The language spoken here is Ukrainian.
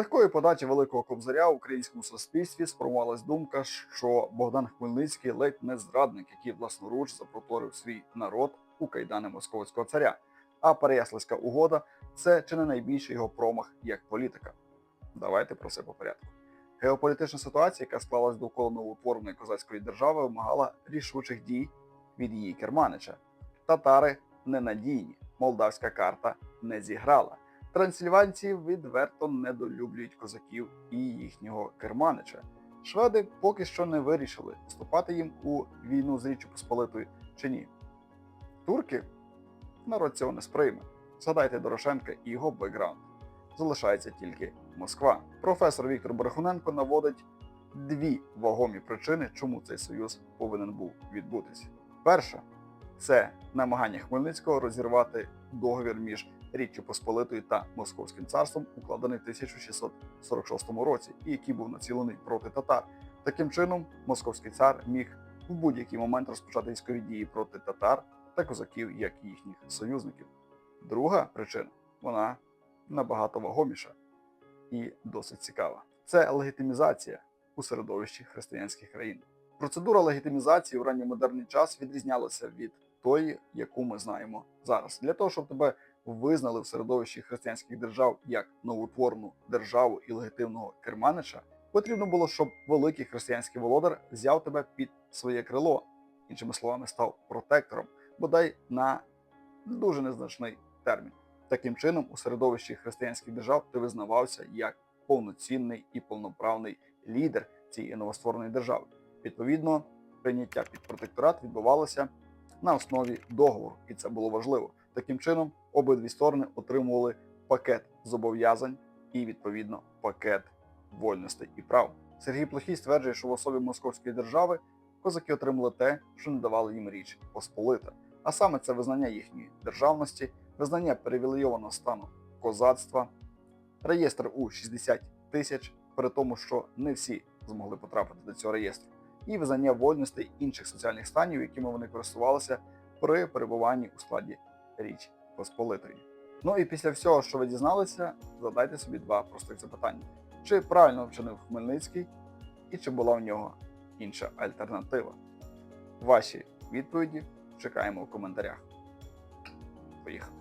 легкої подачі Великого Кобзаря в українському суспільстві сформувалась думка, що Богдан Хмельницький ледь не зрадник, який власноруч запроторив свій народ у кайдани московського царя. А Переяславська угода це чи не найбільший його промах як політика. Давайте про все по порядку. Геополітична ситуація, яка склалась довкола новоутвореної козацької держави, вимагала рішучих дій від її керманича. Татари ненадійні, молдавська карта не зіграла. Трансильванці відверто недолюблюють козаків і їхнього керманича. Шведи поки що не вирішили, вступати їм у війну з Річчю Посполитою чи ні. Турки народ цього не сприйме. Згадайте Дорошенка і його бекграунд. Залишається тільки Москва. Професор Віктор Брехуненко наводить дві вагомі причини, чому цей союз повинен був відбутися. Перша це намагання Хмельницького розірвати договір між Річчю Посполитою та Московським царством, укладений в 1646 році, і який був націлений проти татар. Таким чином, московський цар міг в будь-який момент розпочати військові дії проти татар та козаків як їхніх союзників. Друга причина вона набагато вагоміша і досить цікава. Це легітимізація у середовищі християнських країн. Процедура легітимізації у ранньомодерний час відрізнялася від тої, яку ми знаємо зараз. Для того, щоб тебе визнали в середовищі християнських держав як новотворну державу і легітимного керманича, потрібно було, щоб великий християнський володар взяв тебе під своє крило, іншими словами, став протектором, бодай на дуже незначний термін. Таким чином, у середовищі християнських держав ти визнавався як повноцінний і повноправний лідер цієї новоствореної держави. Відповідно, прийняття під протекторат відбувалося на основі договору, і це було важливо. Таким чином, обидві сторони отримували пакет зобов'язань і відповідно пакет вольностей і прав. Сергій Плохій стверджує, що в особі московської держави козаки отримали те, що не давали їм річ Посполита, а саме це визнання їхньої державності, визнання привілейованого стану козацтва, реєстр у 60 тисяч, при тому, що не всі змогли потрапити до цього реєстру, і визнання вольностей інших соціальних станів, якими вони користувалися при перебуванні у складі Річ Посполитої. Ну і після всього, що ви дізналися, задайте собі два простих запитання: чи правильно вчинив Хмельницький, і чи була в нього інша альтернатива? Ваші відповіді чекаємо у коментарях. Поїхали.